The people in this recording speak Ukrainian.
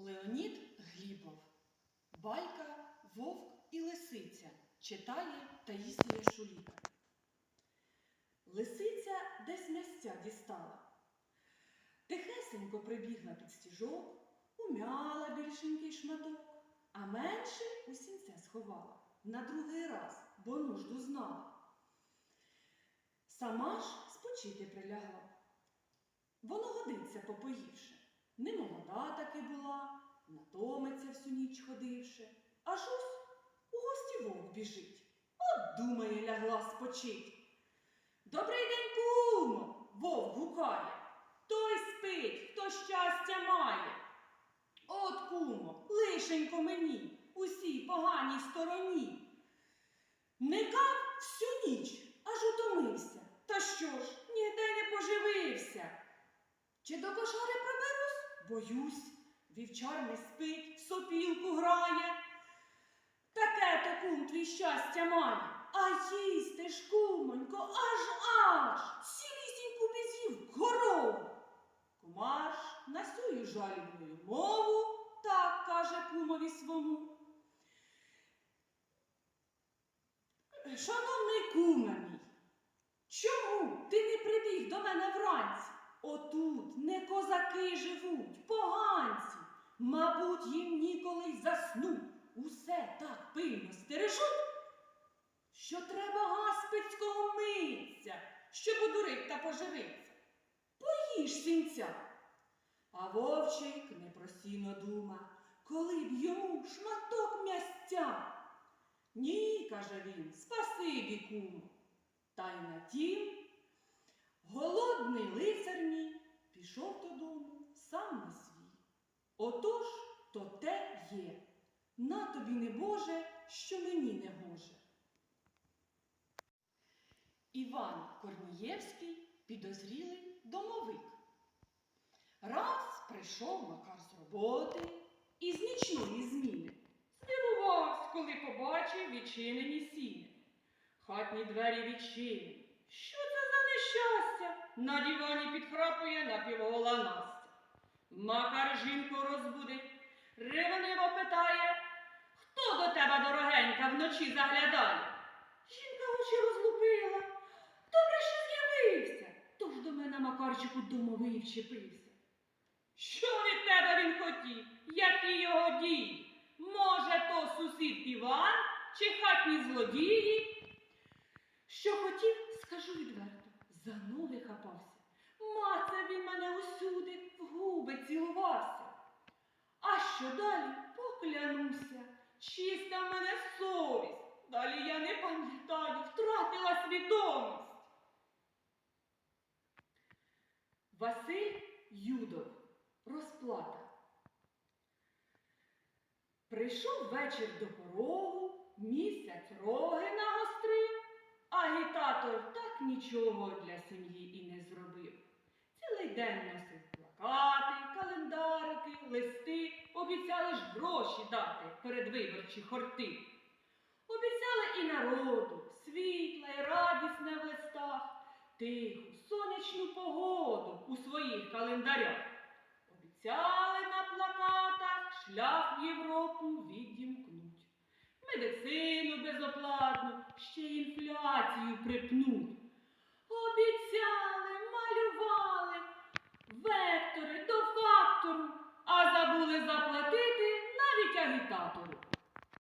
Леонід Глібов. Байка Вовк і Лисиця читає Таїсія Шуліка. Лисиця десь м'ясця дістала. Тихесенько прибігла під стіжок, умяла більшенький шматок, а менший у сінце сховала на другий раз, бо нужду знала. Сама ж спочити прилягла. Воно годиться попоївши. Не молода таки натомиться всю ніч ходивши. Аж ось у гості вовк біжить. От думає, лягла спочить. Добрий день, кумо! Вовк гукає. Той спить, хто щастя має. От, кумо, лишенько мені, усій поганій стороні. Никав всю ніч, аж утомився. Та що ж, ніде не поживився. Чи до кошари проберусь? Боюсь, вівчар не спить, в сопілку грає. Таке то кум твій щастя має. А їсти ж, кумонько, аж аж, цілісіньку безів корову. Кумаш на сюю жалібною мову так каже кумові свому. Шановний куме мій, чому ти не прибіг до мене вранці? Отут не козаки живуть, поганці. Мабуть, їм ніколи й заснуть. Усе так пильно стережуть, що треба гаспицького митця, щоб одурить та поживиться. Поїж сінця. А вовчик непростійно дума, коли б йому шматок м'ястя. Ні, каже він, спасибі, куму. Та й на тім пішов додому сам не свій. Отож, то те є. На тобі не Боже, що мені не гоже. Іван Корнієвський підозрілий домовик. Раз прийшов Макар з роботи із нічної зміни. Здивувався, коли побачив відчинені сіни. Хатні двері відчинені. Що? На дивані підхрапує напівгола Настя. Макар жінку розбудить, ревниво питає, хто до тебе, дорогенька, вночі заглядає? Жінка очі розлупила. Добре, що з'явився. Тож до мене Макарчику домовий вчепився. Що від тебе він хотів? Які його дії? Може, то сусід Іван чи хатні злодії? Що хотів, скажу відверто, за ноги хапався. Мацав він мене усюди, в губи цілувався. А що далі? Поклянуся, чиста в мене совість. Далі я не пам'ятаю, втратила свідомість. Василь Юдов. Розплата. Прийшов вечір до порогу, місяць роги нагострив, агітатор нічого для сім'ї і не зробив. Цілий день носив плакати, календарики, листи, обіцяли ж гроші дати передвиборчі хорти. Обіцяли і народу світле, й радісне в листах, тиху, сонячну погоду у своїх календарях. Обіцяли на плакатах шлях в Європу відімкнуть. Медицину безоплатну, ще інфляцію припнуть. dato